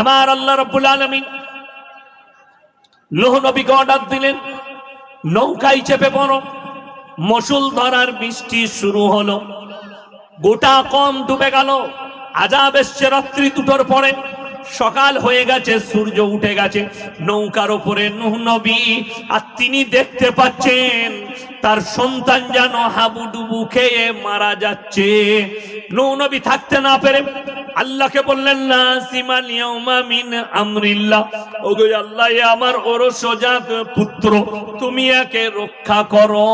আমার আল্লাহ রব্বুল আলমিন লোহ নবীকে অর্ডার দিলেন, নৌকায় চেপে পড়ো মসুল ধরার বৃষ্টি শুরু হলো। গোটা কম ডুবে গেল, আজাব এসছে রাত্রি দুটোর পরে। সকাল হয়ে গেছে, সূর্য উঠে গেছে, নৌকার ওপরে নবী, আর তিনি দেখতে পাচ্ছেন তার সন্তান যেন হাবুডুবু খেয়ে মারা যাচ্ছে। নৌ নবী থাকতে না পেরে আল্লাহকে বললেন না সিমান মিন আল্লাহ আমার ওরসজাত পুত্র, তুমি একে রক্ষা করো।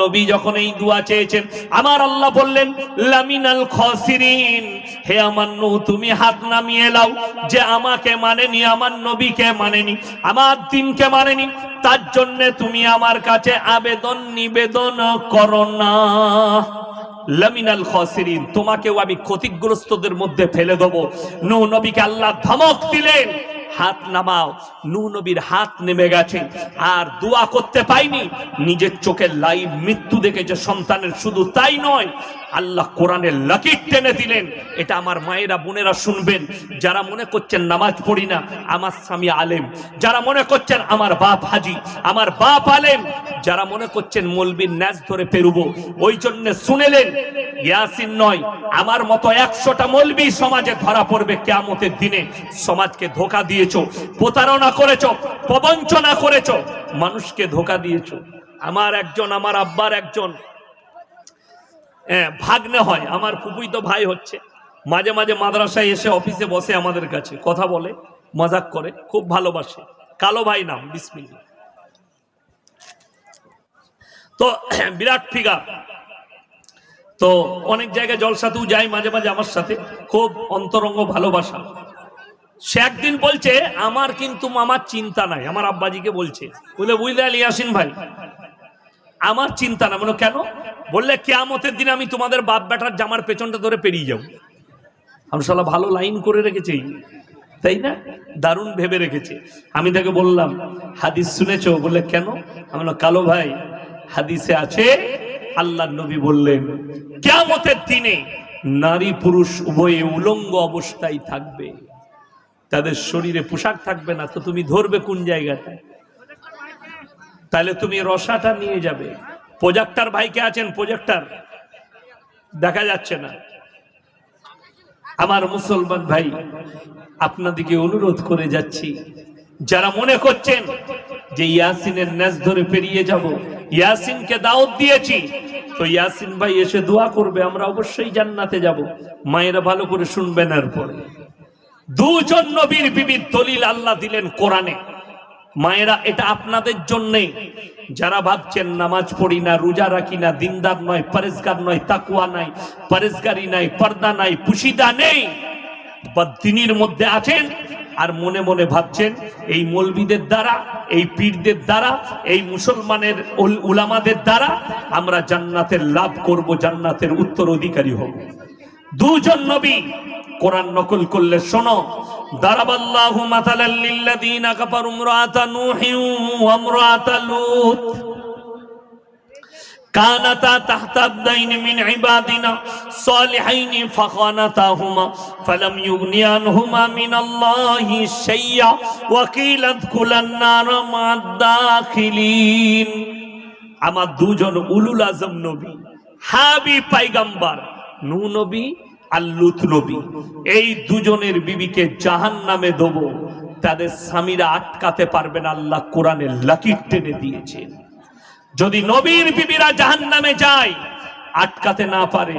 নবী যখন এই চেয়েছেন, আমার আল্লাহ বললেন, লামিনাল খসিরিন, হে আমার নূহ তুমি হাত নামিয়ে লাও। যে আমাকে মানেনি, আমার নবীকে মানেনি, আমার দিনকে মানেনি তার জন্য তুমি আমার কাছে আবেদন নিবেদন করো না। লামিনাল খসিরিন, তোমাকেও আমি ক্ষতিগ্রস্তদের মধ্যে ফেলে দেবো। নৌ নবীকে আল্লাহ ধমক দিলেন। হাত নামাও। নূহ নবীর হাত নেমে গেছে। আর দোয়া করতে পাইনি। নিজের চোখের লাইভ মৃত্যু দেখেছে সন্তানের। শুধু তাই নয়, আল্লাহ কোরআনের লাকির টেনে দিলেন। এটা আমার মায়েরা, বোনেরা শুনবেন। যারা মনে করছেন নামাজ পড়ি না, আমার স্বামী আলেম। যারা মনে করছেন আমার বাপ হাজি, আমার বাপ আলেম। যারা মনে করছেন মলবির ন্যাজ ধরে পেরুবো, ওই জন্য শুনেলেন, ইয়াসিন নয়, আমার মতো একশোটা মলবি সমাজে ধরা পড়বে কেয়ামতের দিনে। সমাজকে ধোকা দিয়েছ প্রতারণা করেছ প্রবঞ্চনা করেছ মানুষকে ধোকা দিয়েছ। আমার একজন আমার আব্বার একজন হ্যাঁ, ভাগ্নে হয় আমার ফুপুই তো ভাই হচ্ছে। মাঝে মাঝে মাদ্রাসায় এসে অফিসে বসে আমাদের কাছে কথা বলে মজাক করে খুব ভালোবাসে। কালো ভাই নাম বিসমিল্লা তো বিরাট ফিগার তো অনেক জায়গায় জলসাতেও যাই মাঝে মাঝে আমার সাথে খুব অন্তরঙ্গ ভালোবাসা। সে একদিন বলছে, আমার কিন্তু মামার চিন্তা নাই। আমার আব্বাজিকে বলছে বুঝলে বুঝলে আলী ভাই, আমার চিন্তা না মানে কেন? বললে, কেয়ামতের দিন আমি তোমাদের বাপ বেটার জামার পেছনটা ধরে পেরিয়ে যাব। আমি শালা ভালো লাইন করে রেখেছে তাই না? দারুণ ভেবে রেখেছে। আমি তাকে বললাম, হাদিস শুনেছো? বললে, কেন? আমি কালো ভাই, হাদিসে আছে আল্লাহ নবী বললেন, কেয়ামতের দিনে নারী পুরুষ উভয়ে উলঙ্গ অবস্থায় থাকবে। তাদের শরীরে পোশাক থাকবে না, তো তুমি ধরবে কোন জায়গাটায়? তাহলে তুমি রসাটা নিয়ে যাবে। প্রজেক্টার ভাইকে আছেন? প্রজেক্টার? দেখা যাচ্ছে না। আমার মুসলমান ভাই, আপনাদিকে অনুরোধ করে যাচ্ছি। যারা মনে করছেন যে ইয়াসিনের ন্যাস ধরে পেরিয়ে যাব, ইয়াসিনকে দাওয়াত দিয়েছি, তো ইয়াসিন ভাই এসে দোয়া করবে, আমরা অবশ্যই জান্নাতে যাব। মায়েরা ভালো করে শুনবেন এরপরে। দুজন নবীর বিবিধ দলিল আল্লাহ দিলেন কোরআনে। মায়েরা, এটা আপনাদের জন্যে যারা ভাবছেন নামাজ পড়ি না, রোজা রাখি না, দিনদার নয়, পরেজগার নয় তাকুয়া নাই, পরেজগারি নাই, পর্দা নাই, পুশিদা নেই। বা দিনের মধ্যে আছেন আর মনে মনে ভাবছেন, এই মৌলবিদের দ্বারা, এই পীরদের দ্বারা, এই মুসলমানের উল- উলামাদের দ্বারা আমরা জান্নাতের লাভ করব, জান্নাতের উত্তর অধিকারী হব। দুজন নবী কোরআন নকল করলে শোনো দারাবাল্লাহু মাতালাল লিল্লাযীনা কাফারু ইমরাআতা নূহি ওয়া ইমরাআতা লূত كانتا تحت عبدين من عبادنا صالحين فخانتاهما فلم يغني عنهما من الله شيئا وقيل ادخلا النار مع الداخلين আমার দুজন উলুল আজম নবী হাবি পাইগাম্বার নূ নবী আর লুত নবী এই দুজনের বিবিকে জাহান নামে দেব। তাদের স্বামীরা আটকাতে পারবেন আল্লাহ কোরআনের লাকির টেনে দিয়েছেন যদি নবীর বিবিরা জাহান নামে যায়, আটকাতে না পারে,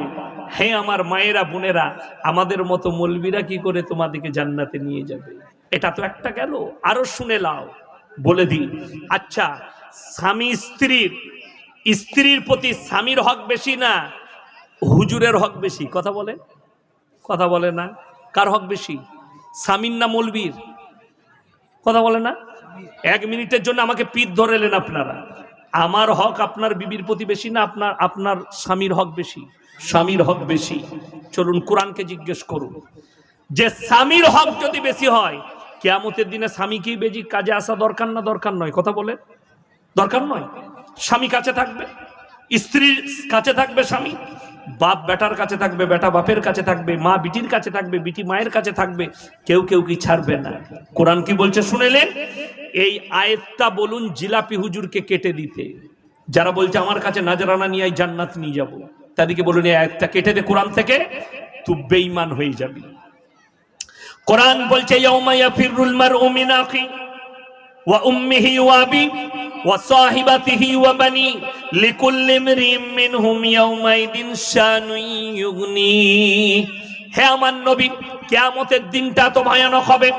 হে আমার মায়েরা, বোনেরা, আমাদের মতো মলবিরা কি করে তোমাদেরকে জান্নাতে নিয়ে যাবে? এটা তো একটা গেল। আরও শুনে লাও, বলে দিই। আচ্ছা স্বামী স্ত্রীর স্ত্রীর প্রতি স্বামীর হক বেশি না হুজুরের হক বেশি? কথা বলে। কথা বলে না। কার হক বেশি? স্বামীর না মলবির? কথা বলে না? এক মিনিটের জন্য আমাকে পিঠ ধরেলেন আপনারা। আমার হক আপনার বিবির প্রতি বেশি না আপনার আপনার স্বামীর হক বেশি? স্বামীর হক বেশি। চলুন কোরআনকে জিজ্ঞেস করুন। যে স্বামীর হক যদি বেশি হয়, কেয়ামতের দিনে স্বামীকেই বেজি কাজে আসা দরকার না দরকার নয়? কথা বলে দরকার নয়? স্বামী কাছে থাকবে? স্ত্রীর কাছে থাকবে স্বামী? বাপ বেটার কাছে থাকবে, বেটা বাপের কাছে থাকবে, মা বিটির কাছে থাকবে, বিটি মায়ের কাছে থাকবে, কেউ কেউ কি ছাড়বে না। কোরআন কি বলছে শুনেলেন? এই আয়াতটা বলুন জিলাপি হুজুরকে কেটে দিতে। যারা বলছে আমার কাছে নাজরানা নিয়ে জান্নাত নিয়ে যাব। তাদেরকে বলুন এই আয়াতটা কেটে দে, কোরআন থেকে তুই বেঈমান হয়ে যাবি। কোরআন বলছে, ইয়াউমা ইয়াফিরুল মারউ মিন আখি ওয়া উম্মিহি ওয়া আবি ওয়া সাহিবাতিহি ওয়া বানি লিকুল্লি ইমরিম মিনহুম ইয়াউমাইদিন ইউগনি। হে আমার নবী, কিয়ামতের দিনটা তো ভয়ানক হবে।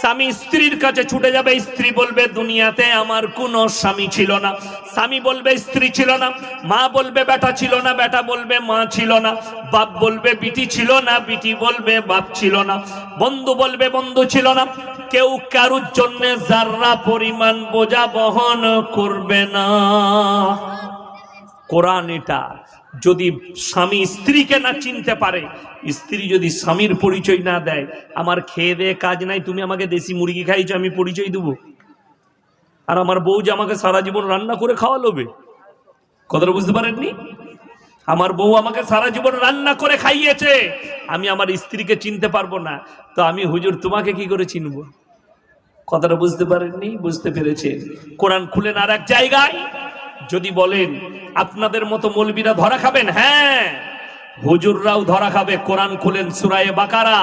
স্বামী স্ত্রীর কাছে ছুটে যাবে, স্ত্রী বলবে, দুনিয়াতে আমার কোনো স্বামী ছিল না। স্বামী বলবে, স্ত্রী ছিল না। মা বলবে, বেটা ছিল না। বেটা বলবে, মা ছিল না। বাপ বলবে, বিটি ছিল না। বিটি বলবে, বাপ ছিল না। বন্ধু বলবে, বন্ধু ছিল না। কেউ কারুর জন্য যার্রা পরিমাণ বোঝা বহন করবে না। কোরআন এটা। যদি স্বামী স্ত্রীকে না চিনতে পারে, স্ত্রী যদি স্বামীর পরিচয় না দেয়, আমার খেয়ে দেয়ে কাজ নাই, তুমি আমাকে দেশি মুরগি খাইছো আমি পরিচয় দেবো। আর আমার বউ যে আমাকে সারা জীবন রান্না করে খাওয়ালোবে কথাটা বুঝতে পারেননি? আমার বউ আমাকে সারা জীবন রান্না করে খাইয়েছে। আমি আমার স্ত্রীকে চিনতে পারব না। তো আমি হুজুর, তোমাকে কি করে চিনব? কথাটা বুঝতে পারেননি, বুঝতে পেরেছেন। কোরআন খুলেন আর এক জায়গায় যদি বলেন, আপনাদের মতো মলবিরা ধরা খাবেন? হ্যাঁ। হুজুররাও ধরা খাবে। কোরআন খুলেন সুরায়ে বাকারা।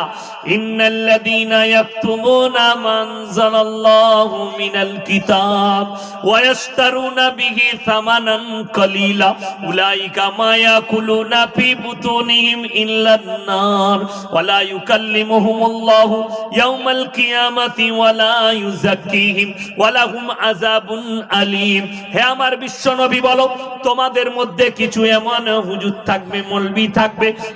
ইন্নাল্লাযীনা ইয়াকতুমুনা মানজালাল্লাহু মিনাল কিতাব ওয়া বিহি সামানান উলাইকা মা ইয়াকুলুনা ফি বুতুনিহিম ওয়া লা ইউকাল্লিমুহুমুল্লাহু ইয়াওমাল কিয়ামাতি ওয়া লা ইউযাক্কিহিম ওয়া লাহুম আযাবুন আলীম। হে আমার বিশ্বনবী বলো, তোমাদের মধ্যে কিছু এমন হুজুর থাকবে, মলবি থাকবে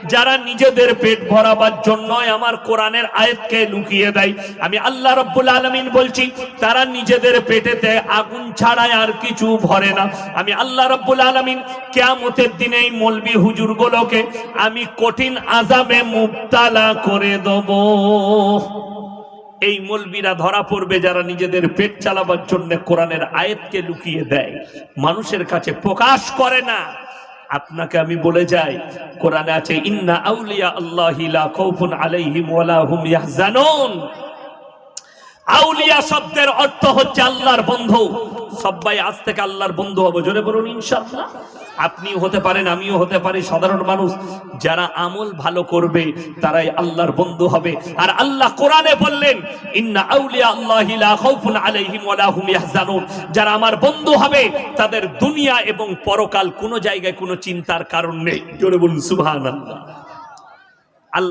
যারা নিজেদের পেট ভরাবার জন্য আমার কোরআনের আয়াতকে লুকিয়ে দেয়। আমি আল্লাহ রব্বুল আলামিন বলছি, তারা নিজেদের পেটেতে আগুন ছাড়ায় আর কিছু ভরে না। আমি আল্লাহ রব্বুল আলামিন কিয়ামতের দিনে এই মলবি হুজুরগুলোকে আমি কঠিন আযাবে মুবতালা করে দেব। এই মলবিরা ধরা পড়বে যারা নিজেদের পেট চালাবার জন্য কোরআনের আয়াতকে লুকিয়ে দেয়। মানুষের কাছে প্রকাশ করে না। আপনাকে আমি বলে যাই কোরআনে আছে ইন্না আউলিয়া আল্লাহ আলাইহিম ওয়ালা হুম ইয়াহজানুন। আউলিয়া শব্দের অর্থ হচ্ছে আল্লাহর বন্ধু। সবাই আজ থেকে আল্লাহর বন্ধু হব। জোরে বলুন, ইনশাআল্লাহ। আপনিও হতে পারেন, আমিও হতে পারি। সাধারণ মানুষ যারা আমল ভালো করবে, তারাই আল্লাহর বন্ধু হবে। আর আল্লাহ কোরআনে বললেন, ইন্না আউলিয়া আল্লাহি লা খাউফুন আলাইহিম ওয়ালা হুম ইয়াহজানুন। যারা আমার বন্ধু হবে, তাদের দুনিয়া এবং পরকাল কোনো জায়গায় কোনো চিন্তার কারণ নেই। জোরে বলুন, সুবহানাল্লাহ। আল্লাহ